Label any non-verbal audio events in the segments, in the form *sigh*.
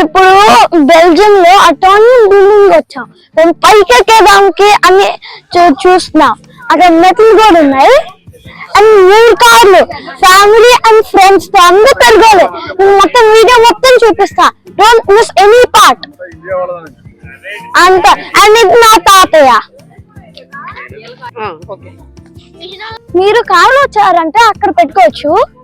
ఇప్పుడు బెల్జియం లో అటానియం బిల్డింగ్ వచ్చాం. మేము పైకి ఎక్కేదానికి అన్ని చూ- చూస్తున్నాం. అక్కడ మెట్లు కూడా ఉన్నాయి. అండ్ మూడు కార్లు. ఫ్యామిలీ అండ్ ఫ్రెండ్స్తో అందరూ తిరగాలి. మొత్తం వీడియో మొత్తం చూపిస్తా. డోంట్ మిస్ ఎనీ పార్ట్ అంత. అండ్ ఇది నా తాతయ్య. మీరు కారులో వచ్చారంటే అక్కడ పెట్టుకోవచ్చు.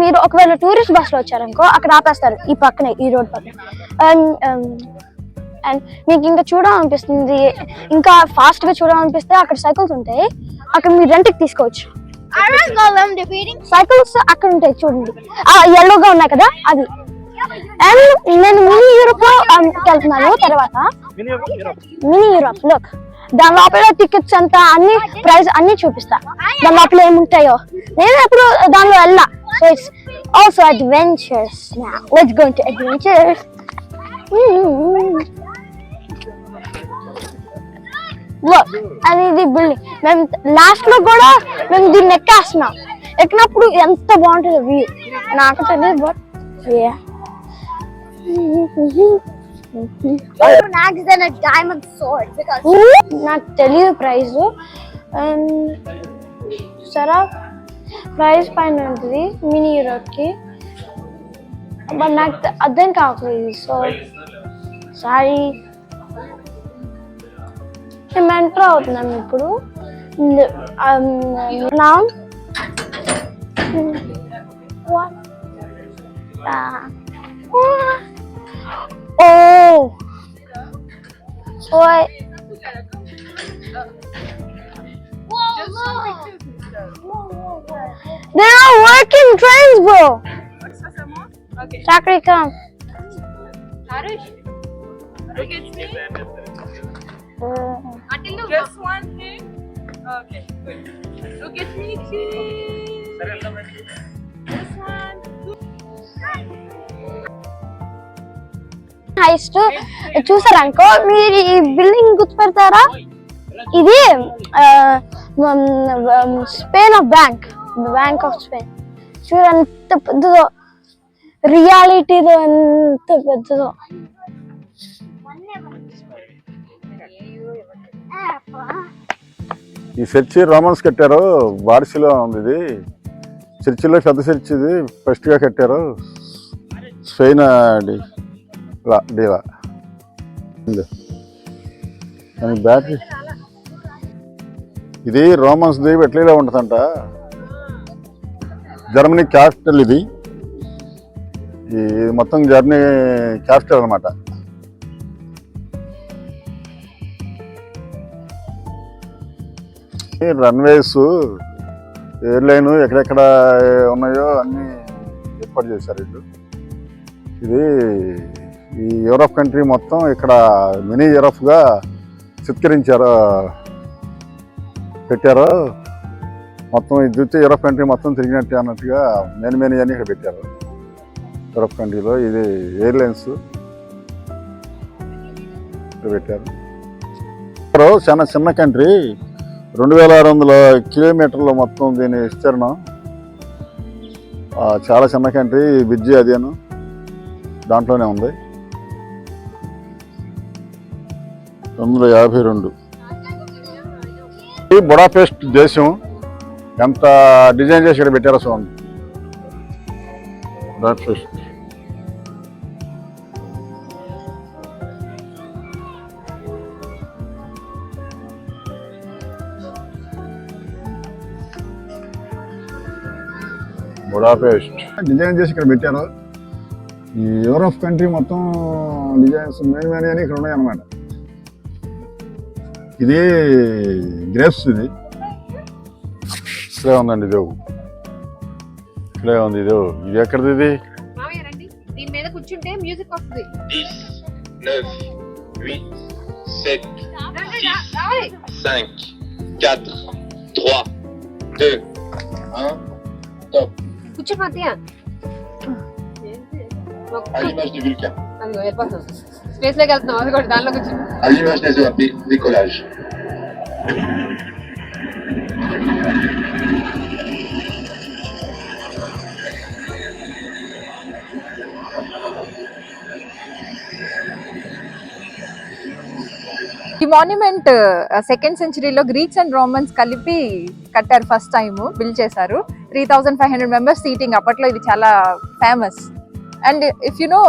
మీరు ఒకవేళ టూరిస్ట్ బస్లో వచ్చారనుకో అక్కడ ఆపేస్తారు ఈ పక్కనే ఈ రోడ్ పక్కన. అండ్ మీకు ఇంకా చూడాలనిపిస్తుంది ఇంకా ఫాస్ట్గా చూడాలనిపిస్తే అక్కడ సైకిల్స్ ఉంటాయి అక్కడ మీరు రెంట్కి తీసుకోవచ్చు. సైకిల్స్ అక్కడ ఉంటాయి చూడండి. ఆ ఎల్లోగా ఉన్నాయి కదా అది. అండ్ నేను మినీ యూరోప్లో um, వెళ్తున్నాను తర్వాత. మినీ యూరోప్ లుక్ దాని లోపల టికెట్స్ అంతా అన్ని ప్రైస్ అన్ని చూపిస్తా. దాని లోపల ఏముంటాయో. నేను ఎప్పుడు దానిలో వెళ్ళా. So it's also adventures let's going to adventures Look, అది ఇది బిల్డింగ్ మేము లాస్ట్లో కూడా మేము దీన్ని ఎక్కేస్తున్నాం. ఎక్కినప్పుడు ఎంత బాగుంటుంది వ్యూ నాకు తెలియదు బట్ నాకు తెలియదు ప్రైస్ సరా? ప్రైస్ పైన ఉంటుంది మినీ యూరోప్కి బట్ నాకు అర్థం కావట్లేదు సో సారీ. మేము ఎంటర్ అవుతున్నాం ఇప్పుడు. నా ఓ! ఓ There are working trains, bro. Okay. Zachary, come. Harish, look at me. Uh, Just one thing. Okay, good. Look at me, kid. This one. Heist చూసారనుకో మీరు ఈ బిల్డింగ్ గుర్తుపెడతారా ఇది Spain of bank bank of Spain. చూడు ఎంత పెద్దదో రియాలిటీలో ఎంత పెద్దదో. ఈ చర్చి రోమన్స్ కట్టారు బార్సిలో ఉంది ఇది. చర్చిలో పెద్ద చర్చి ఇది ఫస్ట్గా కట్టారు. స్పెయిన్ డి- లా- డీలా. దానికి బ్యాటరీ. ఇది రోమన్స్ ది ఇట్లీలో ఉంటుందంట. జర్మనీ క్యాపిటల్ ఇది. ఈ ఇది మొత్తం జర్మనీ క్యాపిటల్ అనమాట రన్వేస్ ఎయిర్లైన్ ఎక్కడెక్కడ ఉన్నాయో అన్ని ఏర్పాటు చేశారు వీళ్ళు. ఇది ఈ యూరప్ కంట్రీ మొత్తం ఇక్కడ మినీ యూరప్గా చిత్కరించారు పెట్టారు. మొత్తం ఇది చూస్తే యూరప్ కంట్రీ మొత్తం తిరిగినట్టు అన్నట్టుగా మెయిన్ మెయిన్ అన్ని ఇక్కడ పెట్టారు. యూరప్ కంట్రీలో ఇది ఎయిర్లైన్స్ ఇక్కడ పెట్టారు. చాలా చిన్న కంట్రీ రెండు వేల ఆరు వందల కిలోమీటర్లు మొత్తం దీని విస్తీర్ణం. చాలా చిన్న కంట్రీ బిజ్జి అదేను దాంట్లోనే ఉంది. రెండు వందల యాభై రెండు. బుడాపెస్ట్ దేశం ఎంత డిజైన్ చేసి ఇక్కడ పెట్టారో చూడండి. బుడాపెస్ట్ బుడాపెస్ట్ డిజైన్ చేసి ఇక్కడ పెట్టారు. ఈ యూరోప్ కంట్రీ మొత్తం డిజైన్స్ మెయిన్ మెయిన్ అని ఇక్కడ ఉన్నాయన్నమాట ఇది గ్రేప్స్ ఇది. ఇక్కడే ఉందండి ఇది. ఇక్కడే ఉంది ఇది. ఇది ఎక్కడిది ఇది? దీని మీద కూర్చుంటే మ్యూజిక్ వస్తుంది. 10, 9, 8, 7, రండి, రా- రావాలి 5, 4, 3, 2, 1. Top. కూర్చోండి మధ్య À l'image du Vulcain. స్పేస్లోకి వెళ్తున్నాం అది కూడా దానిలో కూర్చొని ఈ మాన్యుమెంట్ సెకండ్ సెంచరీలో గ్రీక్స్ అండ్ రోమన్స్ కలిపి కట్టారు ఫస్ట్ టైం బిల్డ్ చేశారు. Three thousand five hundred members seating అప్పట్లో ఇది చాలా famous and if you know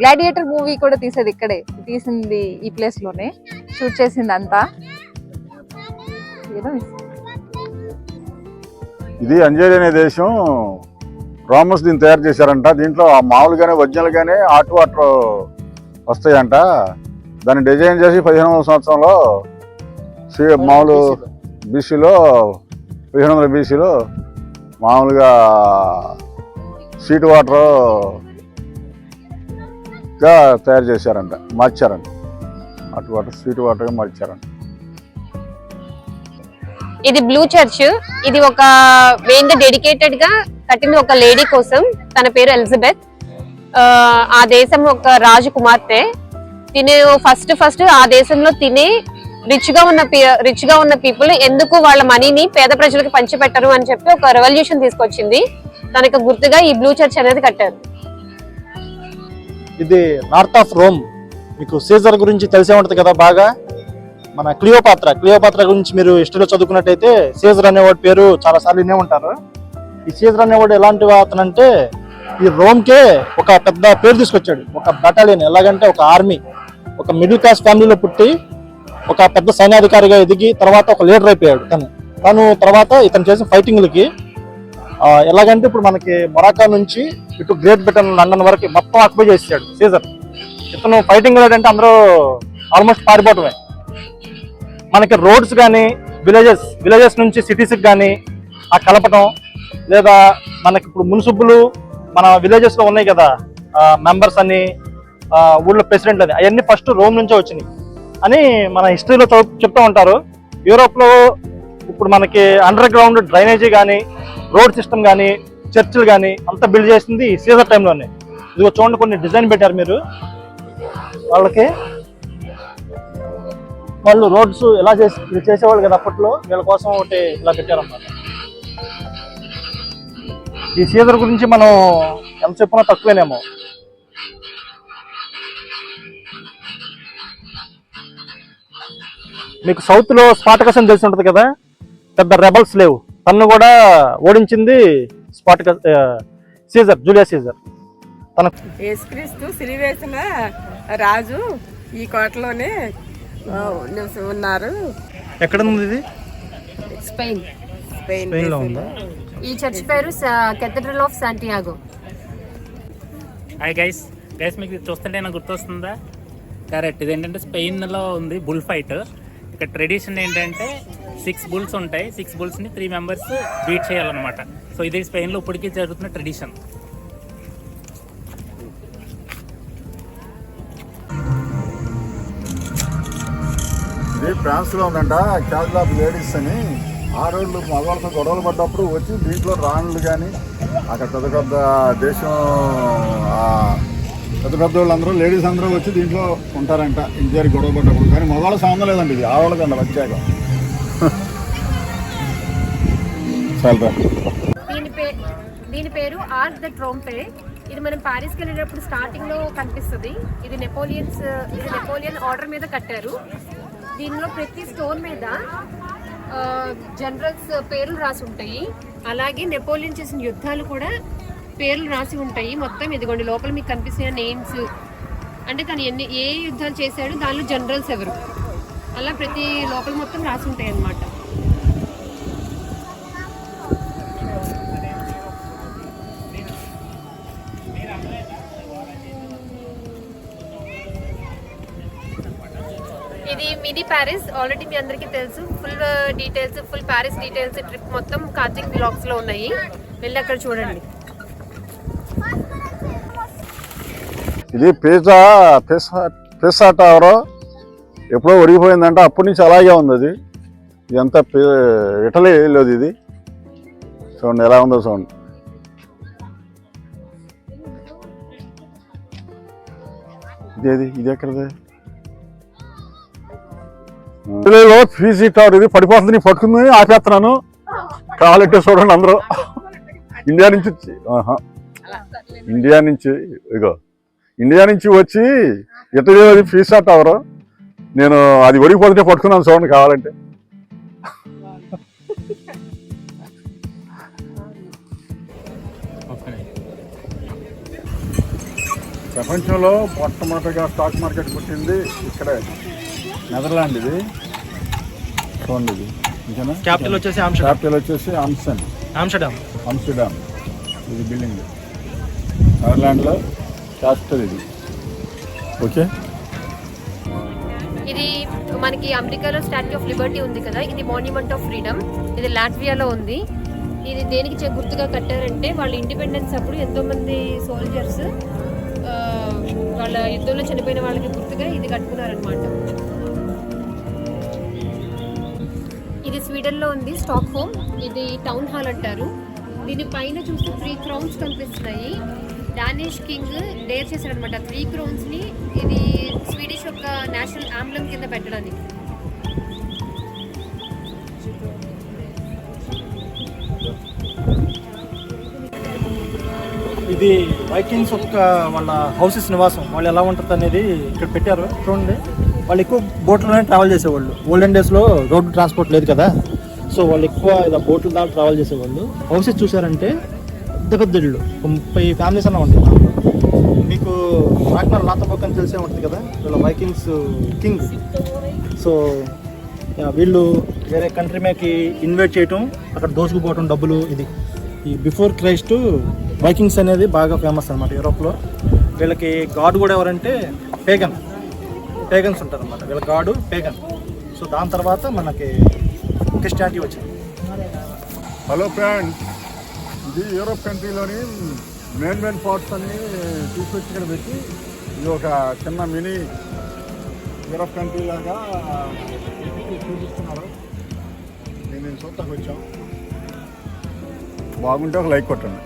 gladiator movie కూడా తీసేది ఇక్కడే తీసింది ఈ ప్లేస్లోనే షూట్ చేసింది అంతా ఏదో ఇది అంజేరి అనే దేశం. రామస్ దీన్ని తయారు చేశారంట. దీంట్లో మామూలుగానే మామూలుగానే ఒరిజినల్గానే హాట్ వాటర్ వస్తాయంట. దాన్ని డిజైన్ చేసి పదిహేను వందల సంవత్సరంలో శ్రీ- మామూలు బీసీలో పదిహేను వందల బీసీలో మామూలుగా స్వీట్ వాటర్గా తయారు చేశారంట మార్చారంట. హాట్ వాటర్ స్వీట్ వాటర్గా మార్చారంట. ఇది బ్లూ చర్చ్. ఇది ఒక మెయిన్గా డెడికేటెడ్గా కట్టింది ఒక లేడీ కోసం. తన పేరు ఎలిజబెత్. ఆ, దేశం ఒక రాజు కుమార్తె తినే ఫస్ట్ ఫస్ట్ ఆ దేశంలో తినే రిచ్గా ఉన్న రిచ్గా ఉన్న పీపుల్ ఎందుకు వాళ్ళ మనీని పేద ప్రజలకు పంచిపెట్టరు అని చెప్పి ఒక రెవల్యూషన్ తీసుకొచ్చింది. తనకు గుర్తుగా ఈ బ్లూ చర్చ్ అనేది కట్టారు. ఇది నార్త్ ఆఫ్ రోమ్ మీకు సీజర్ గురించి తెలిసే ఉంటుంది కదా బాగా? మన క్లియోపాత్ర క్లియోపాత్ర గురించి మీరు హిస్టరీలో చదువుకున్నట్టయితే సీజర్ అనేవాడి పేరు చాలా సార్లు వినే ఉంటారు. ఈ సీజర్ అనేవాడు ఎలాంటి అతను అంటే ఈ రోమ్కే ఒక పెద్ద పేరు తీసుకొచ్చాడు. ఒక బటాలియన్ ఎలాగంటే ఒక ఆర్మీ ఒక మిడిల్ క్లాస్ ఫ్యామిలీలో పుట్టి ఒక పెద్ద సైన్యాధికారిగా ఎదిగి తర్వాత ఒక లీడర్ అయిపోయాడు తను. తను తర్వాత ఇతను చేసిన ఫైటింగ్లకి ఎలాగంటే ఇప్పుడు మనకి మొరాకా నుంచి ఇటు గ్రేట్ బ్రిటన్ లండన్ వరకు మొత్తం ఆక్యుపై చేసాడు సీజర్. ఇతను ఫైటింగ్ అంటే అందరూ ఆల్మోస్ట్ పారిపోవటమే. మనకి రోడ్స్ కానీ విలేజెస్ విలేజెస్ నుంచి సిటీస్కి కానీ ఆ కలపటం లేదా మనకి ఇప్పుడు మున్సిపులు మన విలేజెస్లో ఉన్నాయి కదా మెంబర్స్ అని ఊళ్ళో ప్రెసిడెంట్ అని అవన్నీ ఫస్ట్ రోమ్ నుంచే వచ్చినాయి. అని మన హిస్టరీలో చెప్తూ ఉంటారు. యూరోప్లో ఇప్పుడు మనకి అండర్ గ్రౌండ్ డ్రైనేజీ కానీ రోడ్ సిస్టమ్ కానీ చర్చిలు కానీ అంతా బిల్డ్ చేసింది సీజర్ టైంలోనే ఇదిగో చూడండి కొన్ని డిజైన్ పెట్టారు మీరు. వాళ్ళకి వాళ్ళు రోడ్స్ ఎలా చేసి చేసేవాళ్ళు కదా అప్పట్లో వీళ్ళ కోసం ఒకటి ఇలా పెట్టారన్నమాట. ఈ సీజర్ గురించి మనం ఎంత చెప్పినా తక్కువేనేమో. మీకు సౌత్లో స్పాటకస్ అని తెలిసి ఉంటుంది కదా పెద్ద రెబల్స్ లేవు. తను కూడా ఓడించింది స్పాటకస్ సీజర్ జూలియా సీజర్. తన యేసుక్రీస్తు సిరివేసిన రాజు ఈ కోటలోనే ఉన్నారు. ఎక్కడ ఉంది ఇది? స్పెయిన్. స్పెయిన్ స్పెయిన్లో ఉందా? ఈ చర్చ్ పేరు cathedral of Santiago. Hi guys. Guys మీకు చూస్తుంటే నాకు గుర్తొస్తుందా? కరెక్ట్. ఇది ఏంటంటే స్పెయిన్లో ఉంది బుల్ ఫైట్ ఇక్కడ ట్రెడిషన్ ఏంటంటే సిక్స్ బుల్స్ ఉంటాయి. సిక్స్ బుల్స్ని త్రీ మెంబర్స్ బీట్ చేయాలన్నమాట. సో ఇది స్పెయిన్లో ఇప్పటికీ జరుగుతున్న ట్రెడిషన్. ఇది ఫ్రాన్స్లో ఉందంట. క్యాపిటల్ ఆఫ్ లేడీస్ అని. రోజులు మగవాళ్ళతో గొడవలు పడ్డప్పుడు వచ్చి దీంట్లో రాణులు కానీ అక్కడ పెద్ద పెద్ద దేశం పెద్ద పెద్ద వాళ్ళందరూ లేడీస్ అందరూ వచ్చి దీంట్లో ఉంటారంట. ఇంజరీ గొడవ పడ్డప్పుడు. కానీ మగవాళ్ళ సంబంధం లేదండి ఇది. ఆడవాళ్ళకండి వచ్చాక *laughs* చాలా దీని పేరు దీని పేరు ఆర్క్ ద ట్రోంపే ఇది మనం పారిస్కి వెళ్ళేటప్పుడు స్టార్టింగ్లో కనిపిస్తుంది. ఇది నెపోలియన్స్ ఇది నెపోలియన్ ఆర్డర్ మీద కట్టారు. దీనిలో ప్రతి స్టోన్ మీద జనరల్స్ పేర్లు రాసి ఉంటాయి. అలాగే నెపోలియన్ చేసిన యుద్ధాలు కూడా పేర్లు రాసి ఉంటాయి. మొత్తం ఇదిగోండి లోపల మీకు కనిపిస్తున్న నేమ్స్ అంటే తను ఎన్ని ఏ యుద్ధాలు చేశాడు దానిలో జనరల్స్ ఎవరు? అలా ప్రతి లోపల మొత్తం రాసి ఉంటాయి అన్నమాట ఇది మినీ ప్యారిస్ ఆల్రెడీ మీ అందరికీ తెలుసు. Full details full Paris details trip మొత్తం కార్తిక్ బ్లాగ్స్లో ఉన్నాయి. వెళ్ళి అక్కడ చూడండి. ఇది పిజ్జా పిజ్జా పిజ్జా టవర్ ఎప్పుడో ఒరిగిపోయిందంటే. అప్పటి నుంచి అలాగే ఉంది అది. ఇదంతా పి- లేదు ఇది. చూడండి ఎలా ఉందో చూడండి. ఇదేది? ఇది ఎక్కడది? పిల్లలు త్రీ టవర్ ఇది పడిపోతుంది నీ పట్టుకుంది ఆపేస్తున్నాను. కావాలంటే చూడండి అందరూ. ఇండియా నుంచి వచ్చి- ఇండియా నుంచి ఇగో. ఇండియా నుంచి వచ్చి ఇటలీలో ఫీసా టవర్ నేను అది ఒడిగిపోతుంటే పట్టుకున్నాను చూడండి కావాలంటే. ప్రపంచంలో మొట్టమొదటిగా స్టాక్ మార్కెట్ పుట్టింది ఇక్కడే. నెదర్లాండ్ ఇది. చూడండి ఇది. ఇంకేనా? క్యాపిటల్ వచ్చేసి ఆమ్స్టర్డామ్. క్యాపిటల్ వచ్చేసి ఆమ్సన్ ఆమ్స్టర్డామ్. ఆమ్స్టర్డామ్. ఇది బిల్డింగ్. నెదర్లాండ్లో క్యాపిటల్ ఇది. ఓకే? ఇది మనకి అమెరికాలో స్టాట్యూ ఆఫ్ లిబర్టీ ఉంది కదా ఇది మాన్యుమెంట్ ఆఫ్ ఫ్రీడమ్. ఇది లాట్వియాలో ఉంది. ఇది దేనికి చే- గుర్తుగా కట్టారంటే వాళ్ళ ఇండిపెండెన్స్ అప్పుడు ఎంతో మంది సోల్జర్స్ వాళ్ళ యుద్ధంలో చనిపోయిన వాళ్ళకి గుర్తుగా ఇది కట్టుకున్నారనమాట స్వీడన్లో లో ఉంది స్టాక్ హోమ్. ఇది టౌన్ హాల్ అంటారు. దీని పైన చూస్తే త్రీ క్రౌన్స్ కనిపిస్తున్నాయి. డానిష్ కింగ్ డేర్ చేశారనమాట త్రీ క్రౌన్స్ని ఇది స్వీడిష్ యొక్క నేషనల్ ఆంబ్లం కింద పెట్టడానికి. ఇది వైకింగ్స్ యొక్క వాళ్ళ హౌసెస్ నివాసం. వాళ్ళు ఎలా ఉంటుంది అనేది ఇక్కడ పెట్టారు. చూడండి. వాళ్ళు ఎక్కువ బోట్లోనే ట్రావెల్ చేసేవాళ్ళు. ఓల్డెన్ డేస్లో రోడ్డు ట్రాన్స్పోర్ట్ లేదు కదా. సో వాళ్ళు ఎక్కువ ఇలా బోట్ల దాకా ట్రావెల్ చేసేవాళ్ళు. హౌసెస్ చూసారంటే పెద్ద పెద్ద ఇళ్ళు. ముప్పై ఫ్యామిలీస్ అన్న ఉంటాయి మీకు రాక్నర్ లాతబోక్ అని తెలిసే ఉంటుంది కదా? వీళ్ళ వైకింగ్స్ కింగ్స్ సో వీళ్ళు వేరే కంట్రీ మీదకి ఇన్వైట్ చేయటం అక్కడ దోచుకుపోవటం డబ్బులు ఇది. ఈ బిఫోర్ క్రైస్ట్ వైకింగ్స్ అనేది బాగా ఫేమస్ అనమాట యూరోప్లో వీళ్ళకి గాడ్ కూడా ఎవరంటే పేగన్ పేగన్స్ ఉంటారు అనమాట వీళ్ళ గాడు పేగన్ సో దాని తర్వాత మనకి క్రిస్టియానిటీ వచ్చింది. హలో ఫ్రెండ్స్ ఇది యూరోప్ కంట్రీలోని మెయిన్ మెయిన్ పార్ట్స్ అన్ని తీసుకొచ్చి ఇక్కడ పెట్టి ఇది ఒక చిన్న మినీ యూరోప్ కంట్రీ లాగా చూపిస్తున్నారు. నేను నేను చూడటానికి వచ్చాం. బాగుంటే ఒక లైక్ కొట్టండి.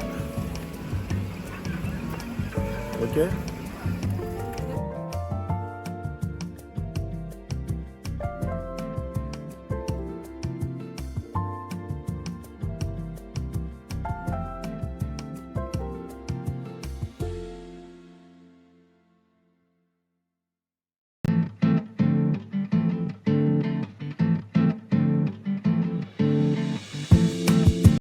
ఓకే